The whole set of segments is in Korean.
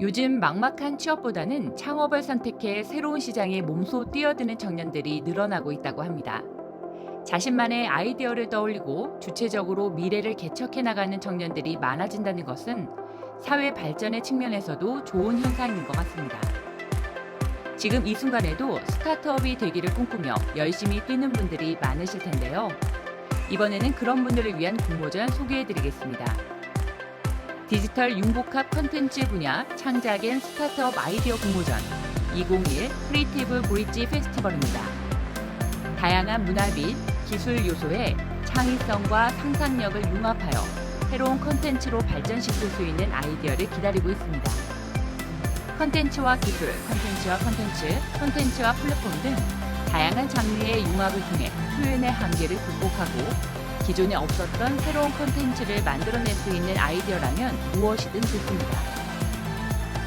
요즘 막막한 취업보다는 창업을 선택해 새로운 시장에 몸소 뛰어드는 청년들이 늘어나고 있다고 합니다. 자신만의 아이디어를 떠올리고 주체적으로 미래를 개척해 나가는 청년들이 많아진다는 것은 사회 발전의 측면에서도 좋은 현상인 것 같습니다. 지금 이 순간에도 스타트업이 되기를 꿈꾸며 열심히 뛰는 분들이 많으실 텐데요. 이번에는 그런 분들을 위한 공모전 소개해 드리겠습니다. 디지털 융복합 컨텐츠 분야 창작 앤 스타트업 아이디어 공모전 2021 크리에이티브 브릿지 페스티벌입니다. 다양한 문화 및 기술 요소의 창의성과 상상력을 융합하여 새로운 컨텐츠로 발전시킬 수 있는 아이디어를 기다리고 있습니다. 컨텐츠와 기술, 컨텐츠와 컨텐츠, 컨텐츠와 플랫폼 등 다양한 장르의 융합을 통해 표현의 한계를 극복하고 기존에 없었던 새로운 컨텐츠를 만들어낼 수 있는 아이디어라면 무엇이든 좋습니다.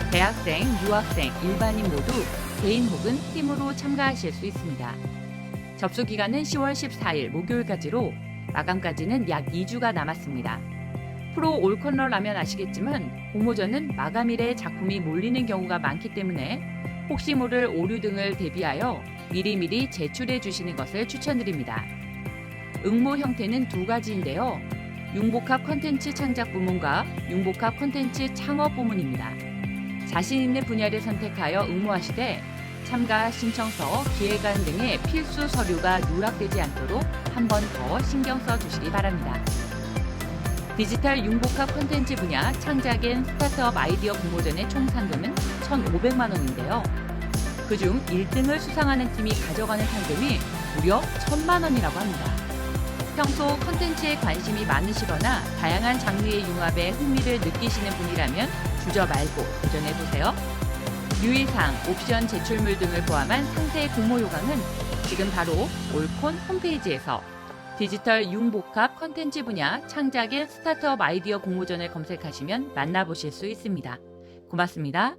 대학생, 유학생, 일반인 모두 개인 혹은 팀으로 참가하실 수 있습니다. 접수 기간은 10월 14일 목요일까지로 마감까지는 약 2주가 남았습니다. 프로 올컨러라면 아시겠지만 공모전은 마감일에 작품이 몰리는 경우가 많기 때문에 혹시 모를 오류 등을 대비하여 미리미리 제출해 주시는 것을 추천드립니다. 응모 형태는 두 가지인데요. 융복합 컨텐츠 창작 부문과 융복합 컨텐츠 창업 부문입니다. 자신 있는 분야를 선택하여 응모하시되 참가 신청서, 기획안 등의 필수 서류가 누락되지 않도록 한 번 더 신경 써 주시기 바랍니다. 디지털 융복합 컨텐츠 분야 창작앤 스타트업 아이디어 공모전의 총 상금은 1,500만 원인데요. 그중 1등을 수상하는 팀이 가져가는 상금이 무려 1,000만 원이라고 합니다. 평소 컨텐츠에 관심이 많으시거나 다양한 장르의 융합에 흥미를 느끼시는 분이라면 주저 말고 도전해보세요. 유의사항, 옵션 제출물 등을 포함한 상세 공모 요강은 지금 바로 올콘 홈페이지에서 디지털 융복합 컨텐츠 분야 창작의 스타트업 아이디어 공모전을 검색하시면 만나보실 수 있습니다. 고맙습니다.